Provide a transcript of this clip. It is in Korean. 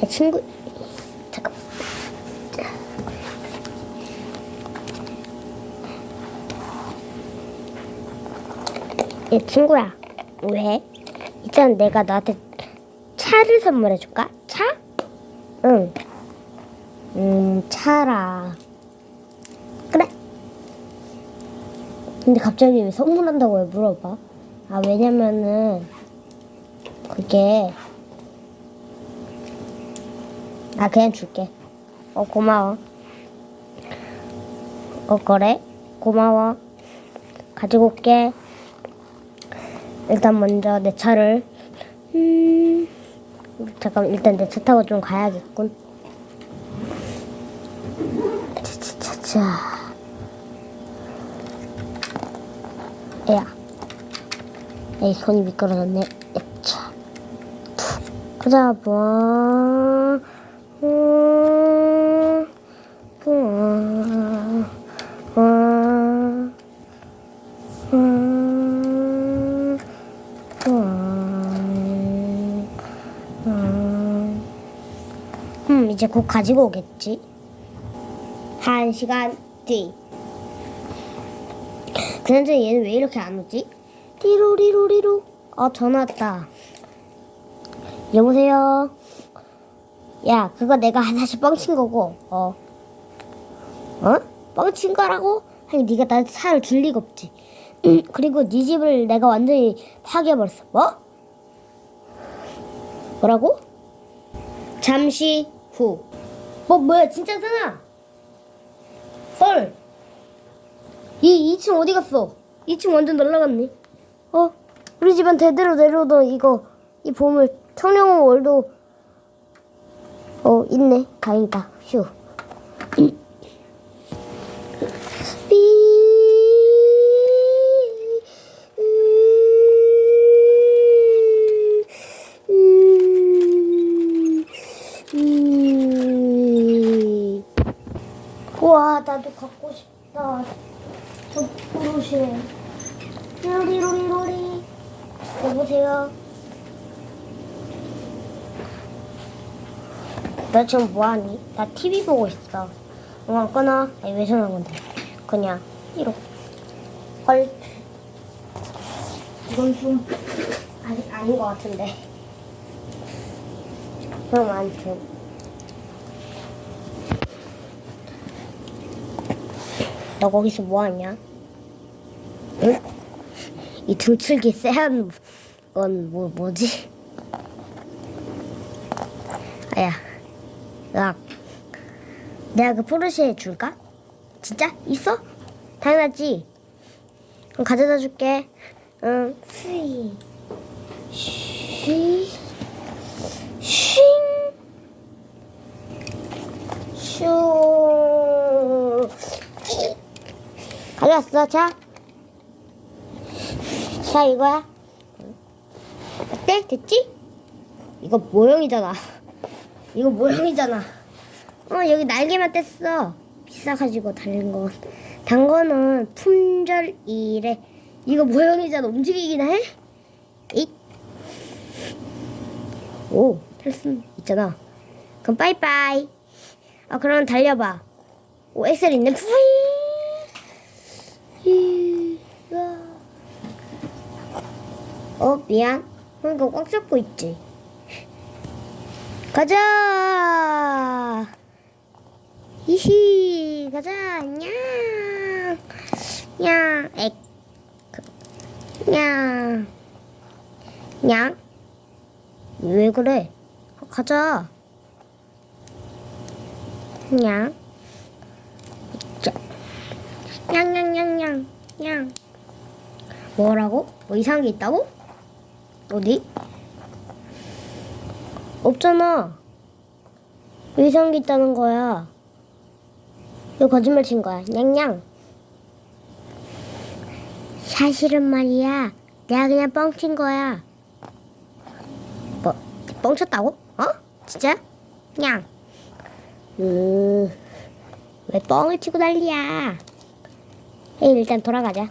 내 친구 잠깐 얘 친구야 왜? 있잖아 내가 너한테 차를 선물해 줄까? 차? 응. 음 차라. 그래. 근데 갑자기 왜 선물한다고 왜 물어봐? 아 왜냐면은 그게 아 그냥 줄게. 어 고마워. 어 그래? 고마워. 가지고 올게. 일단 먼저 내 차를 음 잠깐 일단 내 차 타고 좀 가야겠군. 차차차차. 야, 에이 손이 미끄러졌네. 야 차. 가자 뭐. 음, 이제 곧 가지고 오겠지. 한 시간 뒤. 근데 얘는 왜 이렇게 안 오지? 띠로리로리로. 어, 전화 왔다. 여보세요? 야, 그거 내가 사실 뻥친 거고, 어. 어? 뻥친 거라고? 아니, 네가 나한테 줄 리가 없지. 그리고 네 집을 내가 완전히 파괴해버렸어. 뭐? 뭐라고? 잠시 후. 뭐, 뭐야, 진짜잖아! 헐! 이 2층 어디 갔어? 2층 완전 날라갔네. 어? 우리 집안 대대로 내려오던 이거 이 보물 청룡 월도 어 있네. 다행이다. 휴. 와 나도 갖고 싶다. 저 포르쉐. 로리로리로리. 여보세요. 너 지금 뭐하니? 나 TV 보고 있어. 영화 끊어. 아니, 왜 전화한 건데? 그냥 1호. 헐. 이건 좀 아니, 아닌 것 같은데. 그럼 아무 너 거기서 뭐하냐? 응? 이 등칠기 쎄한 건 뭐, 뭐지? 아야, 야, 내가 그 포르쉐 줄까? 진짜? 있어? 당연하지. 그럼 가져다 줄게. 응. 스위. 쉬. 가져왔어, 자. 자, 이거야. 어때? 됐지? 이거 모형이잖아. 이거 모형이잖아. 어, 여기 날개만 뗐어. 비싸가지고 달린 건. 단 거는 품절 이래. 이거 모형이잖아. 움직이긴 해? 잇. 오, 탈수 있잖아. 그럼 빠이빠이. 아, 그럼 달려봐. 오, 엑셀 있네. 푸이. 이, 야. 어, 미안. 어, 이거 꽉 잡고 있지. 가자. 이히 가자. 냥. 냥. 액. 냥. 냥. 왜 그래? 어, 가자. 냥. 자. 냥냥냥냥. 냥. 뭐라고? 뭐 이상한 게 있다고? 어디? 없잖아. 게 있다는 거야? 이거 거짓말 친 거야. 냥냥. 사실은 말이야. 내가 그냥 뻥친 거야. 뭐, 뻥쳤다고? 어? 진짜? 냥. 으, 왜 뻥을 치고 난리야? 에이, 일단 돌아가자.